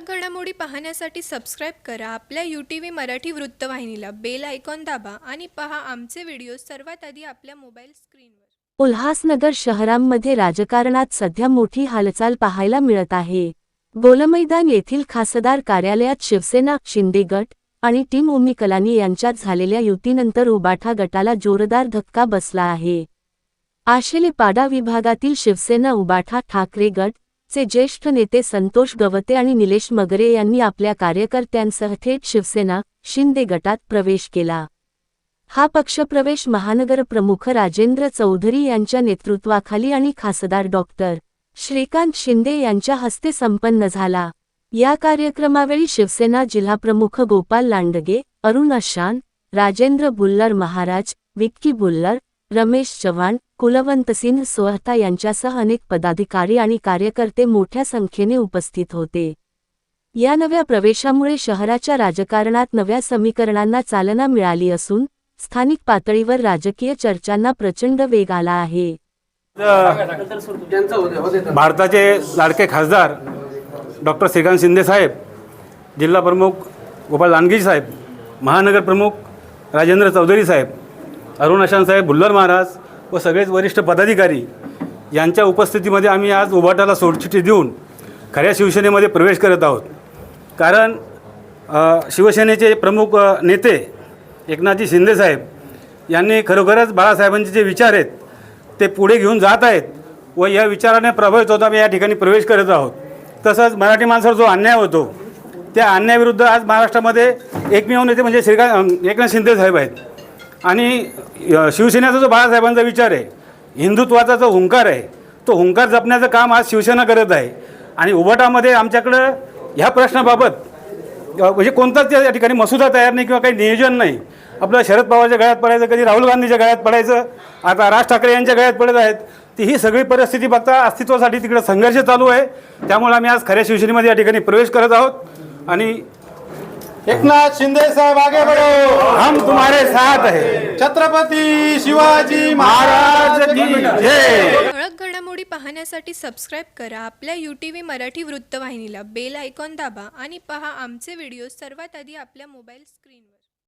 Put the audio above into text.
ठळक घडामोडी पाहण्यासाठी सबस्क्राईब करा. आपल्या यू टी व्ही मराठी वृत्तवाहिनीला बेल आयकॉन दाबा आणि पहा आमचे व्हिडिओ सर्वात आधी आपल्या मोबाईल स्क्रीनवर उल्हासनगर शहरांमध्ये राजकारणात सध्या मोठी हालचाल पाहायला मिळत आहे. गोलमैदान येथील खासदार कार्यालयात शिवसेना शिंदे गट आणि टीम उमी कलानी यांच्यात झालेल्या युतीनंतर उबाठा गटाला जोरदार धक्का बसला आहे. आशेले पाडा विभागातील शिवसेना उबाठा ठाकरे गट चे ज्येष्ठ नेते संतोष गवते आणि निलेश मगरे यांनी आपल्या कार्यकर्त्यांसह थेट शिवसेना शिंदे गटात प्रवेश केला. हा पक्षप्रवेश महानगर प्रमुख राजेंद्र चौधरी यांच्या नेतृत्वाखाली आणि खासदार डॉक्टर श्रीकांत शिंदे यांच्या हस्ते संपन्न झाला. या कार्यक्रमावेळी शिवसेना जिल्हाप्रमुख गोपाल लांडगे अरुण अशान राजेंद्र बुल्लर महाराज विक्की बुल्लर रमेश चव्हाण कुलवंत सिंह सोहता यांच्यासह अनेक पदाधिकारी आणि कार्यकर्ते मोठ्या संख्येने उपस्थित होते. या नव्या प्रवेशामुळे शहराच्या राजकारणात नव्या समीकरणांना चालना मिळाली असून स्थानिक पातळीवर राजकीय चर्चांना प्रचंड वेग आला आहे. भारताचे लाडके खासदार डॉक्टर श्रीकांत शिंदे साहेब जिल्हा प्रमुख गोपाळ लांडगी साहेब महानगर प्रमुख राजेंद्र चौधरी साहेब अरुण अशान साहेब भुल्लर महाराज व सगळेच वरिष्ठ पदाधिकारी यांच्या उपस्थितीमध्ये आम्ही आज उभाटाला सोडचिठी देऊन खऱ्या शिवसेनेमध्ये प्रवेश करत आहोत. कारण शिवसेनेचे प्रमुख नेते एकनाथजी शिंदे साहेब यांनी खरोखरच बाळासाहेबांचे जे विचार आहेत ते पुढे घेऊन जात आहेत व या विचाराने प्रभावित होता आम्ही या ठिकाणी प्रवेश करत आहोत. तसंच मराठी माणसावर जो अन्याय होतो त्या अन्यायाविरुद्ध आज महाराष्ट्रामध्ये एकमेव नेते म्हणजे श्रीकांत एकनाथ शिंदे साहेब आहेत. आणि शिवसेनेचा जो बाळासाहेबांचा विचार आहे हिंदुत्वाचा जो हुंकार आहे तो हुंकार जपण्याचं काम आज शिवसेना करत आहे. आणि उभटामध्ये आमच्याकडं ह्या प्रश्नाबाबत म्हणजे कोणताच या ठिकाणी मसुदा तयार नाही किंवा काही नियोजन नाही. आपलं शरद पवारच्या गळ्यात पडायचं कधी राहुल गांधीच्या गळ्यात पडायचं आता राज ठाकरे यांच्या गळ्यात पडत आहेत. ती ही सगळी परिस्थिती बघता अस्तित्वासाठी तिकडे संघर्ष चालू आहे. त्यामुळे आम्ही आज खऱ्या शिवसेनेमध्ये या ठिकाणी प्रवेश करत आहोत. आणि एकनाथ शिंदे साहब आगे बढ़ो। हम तुम्हारे साथ है। छत्रपती शिवाजी महाराज की जय। ठळक घडामोडी पाहण्यासाठी सबस्क्राईब करा. आपल्या यू टी व्ही मराठी वृत्तवाहिनीला बेल आयकॉन दाबा आणि पहा आमचे व्हिडिओ सर्वात आधी आपल्या मोबाईल स्क्रीनवर